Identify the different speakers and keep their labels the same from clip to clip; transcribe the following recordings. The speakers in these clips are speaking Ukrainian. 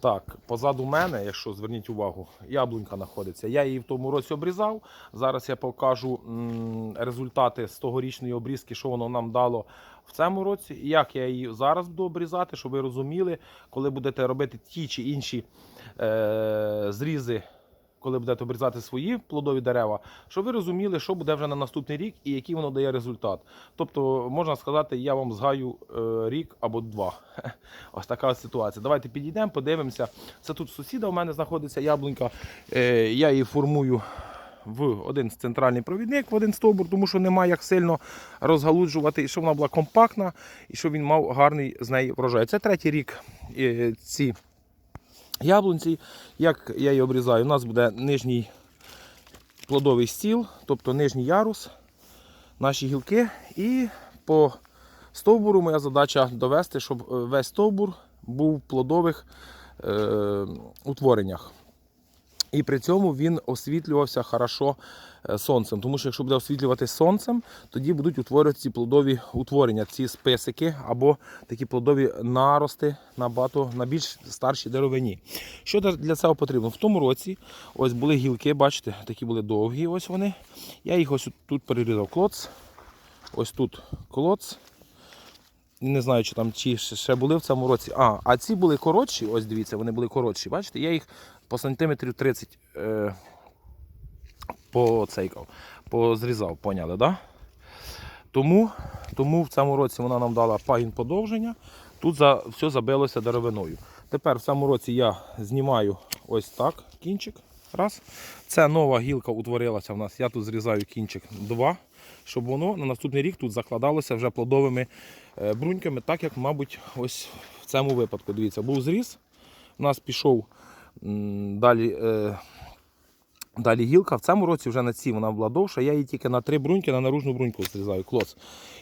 Speaker 1: Так, позаду мене, якщо зверніть увагу, яблунька знаходиться. Я її в тому році обрізав. Зараз я покажу результати з тогорічної обрізки, що воно нам дало в цьому році. І як я її зараз буду обрізати, щоб ви розуміли, коли будете робити ті чи інші е, зрізи, коли будете обрізати свої плодові дерева, щоб ви розуміли, що буде вже на наступний рік і який воно дає результат. Тобто, можна сказати, я вам згаю е, рік або два. Ось така ситуація. Давайте підійдемо, подивимося. Це тут сусіда у мене знаходиться яблунька. Е, я її формую в один центральний провідник, в один стовбур, тому що немає як сильно розгалуджувати, і щоб вона була компактна, і щоб він мав гарний з неї врожай. Це третій рік е, ці яблунці. Як я її обрізаю, у нас буде нижній плодовий стіл, тобто нижній ярус, наші гілки. І по стовбуру моя задача довести, щоб е, весь стовбур був в плодових е, утвореннях. І при цьому він освітлювався хорошо е, сонцем. Тому що якщо буде освітлювати сонцем, тоді будуть утворюватися ці плодові утворення, ці списики або такі плодові нарости набагато на більш старшій деревині. Що для- цього потрібно? В тому році ось були гілки, бачите, такі були довгі. Ось вони. Я їх ось тут перерізав клоц. Ось тут клоц. Не знаю, чи там чи ще були в цьому році. А, а ці були коротші, ось дивіться, вони були коротші. Бачите, я їх по сантиметрів 30 е, поцейкав, позрізав, поняли, да? Тому, тому в цьому році вона нам дала пагін подовження. Тут за, все забилося деревиною. Тепер в цьому році я знімаю ось так кінчик. Раз. Це нова гілка утворилася в нас. Я тут зрізаю кінчик 2, щоб воно на наступний рік тут закладалося вже плодовими е, бруньками, так як, мабуть, ось в цьому випадку. Дивіться, був зріз. У нас пішов далі. Е, Далі гілка. В цьому році вже на цій вона була довша. Я її тільки на три бруньки, на наружну бруньку зрізаю клос.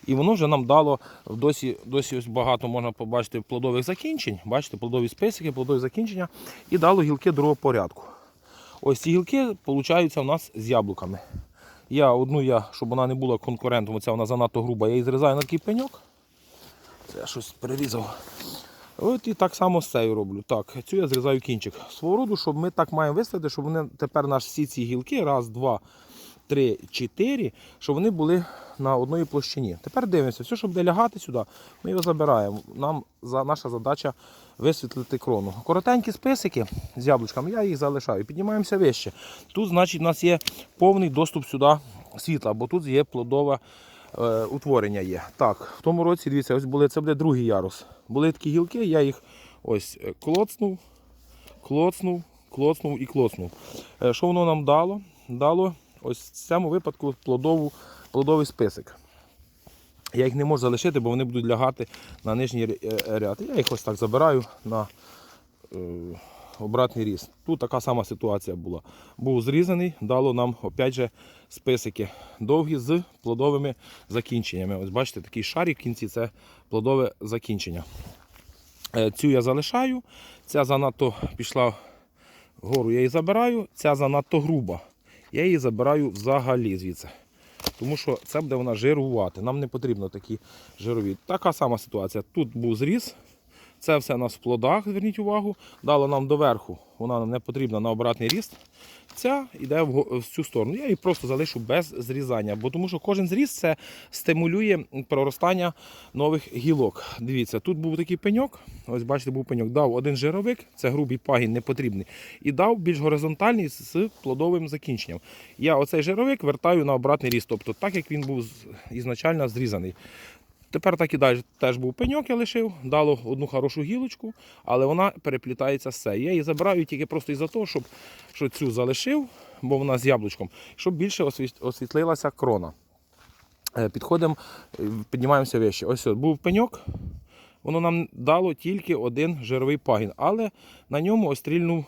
Speaker 1: І воно вже нам дало досі, досі ось багато можна побачити плодових закінчень. Бачите, плодові списики, плодові закінчення. І дало гілки другого порядку. Ось ці гілки получаються у нас з яблуками. Я одну, я, щоб вона не була конкурентом, оця вона занадто груба, я її зрізаю на такий пеньок. Це я щось перерізав. От і так само з цією роблю. Так, цю я зрізаю кінчик. Свого щоб ми так маємо виставити, щоб вони тепер наші всі ці гілки, раз, два, три, чотири, щоб вони були на одній площині. Тепер дивимося, все, що буде лягати сюди, ми його забираємо. Нам за, наша задача висвітлити крону. Коротенькі списики з яблучками, я їх залишаю. Піднімаємося вище. Тут, значить, у нас є повний доступ сюди світла, бо тут є плодове е, утворення є. Так, в тому році, дивіться, ось були, це буде другий ярус. Були такі гілки, я їх ось е, клоцнув, клоцнув, клоцнув і клоцнув. Е, Що воно нам дало? Дало ось в цьому випадку плодову, плодовий список. Я їх не можу залишити, бо вони будуть лягати на нижній е, ряд. Я їх ось так забираю на е, обратний ріст. Тут така сама ситуація була. Був зрізаний, дало нам опять же списики довгі з плодовими закінченнями. Ось бачите, такий шарик в кінці це плодове закінчення. Е, Цю я залишаю, ця занадто пішла вгору, я її забираю, ця занадто груба. Я її забираю взагалі звідси. Тому що це буде вона жирувати. Нам не потрібно такі жирові. Така сама ситуація. Тут був зріз. Це все у нас в плодах, зверніть увагу. Дало нам доверху, вона нам не потрібна на обратний ріст. Ця йде в, цю сторону. Я її просто залишу без зрізання, бо тому що кожен зріз це стимулює проростання нових гілок. Дивіться, тут був такий пеньок. Ось бачите, був пеньок. Дав один жировик, це грубий пагін, не потрібний. І дав більш горизонтальний з плодовим закінченням. Я оцей жировик вертаю на обратний ріст, тобто так як він був ізначально зрізаний. Тепер так і далі теж був пеньок, я лишив, дало одну хорошу гілочку, але вона переплітається з цією. Я її забираю тільки просто із-за того, щоб що цю залишив, бо вона з яблучком, щоб більше освітлилася крона. Е, Підходимо, е, піднімаємося вище. Ось от, був пеньок, воно нам дало тільки один жировий пагін, але на ньому острільнув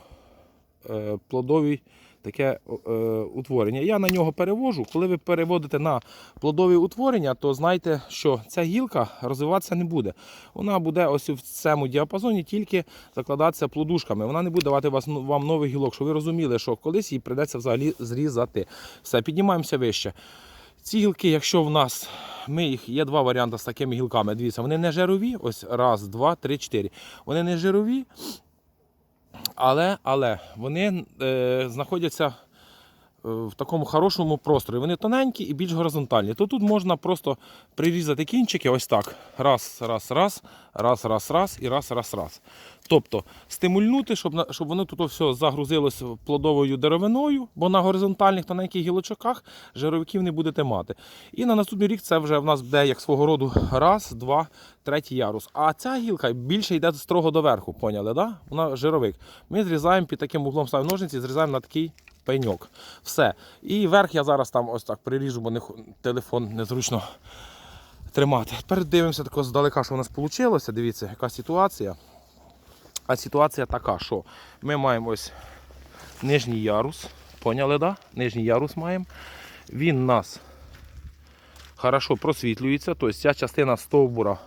Speaker 1: е, плодовий таке е, утворення. Я на нього перевожу. Коли ви переводите на плодові утворення, то знайте, що ця гілка розвиватися не буде. Вона буде ось в цьому діапазоні тільки закладатися плодушками. Вона не буде давати вас, вам нових гілок, щоб ви розуміли, що колись їй прийдеться взагалі зрізати. Все, піднімаємося вище. Ці гілки, якщо в нас ми їх є два варіанти з такими гілками. Дивіться, вони не жирові. Ось раз, два, три, чотири. Вони не жирові. Але, але вони е, знаходяться в такому хорошому просторі. Вони тоненькі і більш горизонтальні. То тут можна просто прирізати кінчики ось так. Раз, раз, раз, раз, раз, раз і раз, раз, раз. Тобто стимульнути, щоб, щоб воно тут все загрузилося плодовою деревиною, бо на горизонтальних тоненьких гілочоках жировиків не будете мати. І на наступний рік це вже в нас буде як свого роду раз, два, третій ярус. А ця гілка більше йде строго доверху, поняли, да? Вона жировик. Ми зрізаємо під таким углом ставимо ножниці, зрізаємо на такий пеньок. Все. І верх я зараз там ось так приріжу, бо не, телефон незручно тримати. Тепер дивимося тако здалека, що у нас вийшло. Дивіться, яка ситуація. А ситуація така, що ми маємо ось нижній ярус. Поняли, да? Нижній ярус маємо. Він у нас хорошо просвітлюється. Тобто ця частина стовбура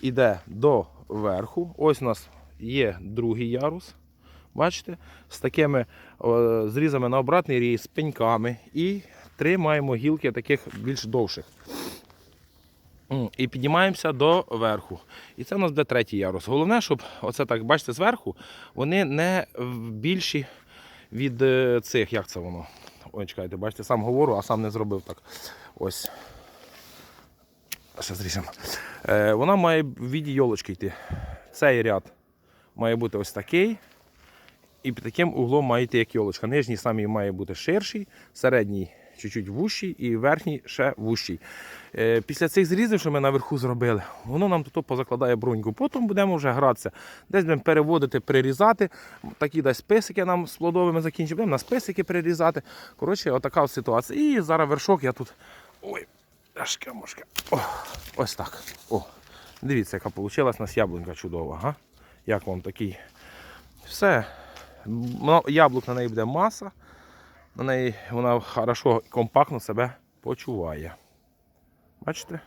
Speaker 1: йде до верху. Ось у нас є другий ярус. Бачите? З такими е, зрізами на обратний різ, з пеньками. І три маємо гілки таких більш довших. І піднімаємося до верху. І це у нас буде третій ярус. Головне, щоб оце так, бачите, зверху, вони не більші від е, цих, як це воно? Ой, чекайте, бачите, сам говорю, а сам не зробив так. Ось. Ще зріжемо. Е, вона має в віді йолочки йти. Цей ряд має бути ось такий. І під таким углом має йти як йолочка. Нижній самий має бути ширший, середній чуть-чуть вущий і верхній ще вущий. Е, Після цих зрізів, що ми наверху зробили, воно нам тут позакладає бруньку. Потім будемо вже гратися. Десь будемо переводити, прирізати. Такі десь списики нам з плодовими закінчимо. Будемо на списики прирізати. Коротше, отака от ситуація. І зараз вершок я тут. Ой, ляшка мошка. Ось так. О, дивіться, яка вийшла у нас яблунька чудова. Га? Як вам такий? Все. М, Яблук на неї буде маса. На неї вона хорошо компактно себе почуває. Бачите?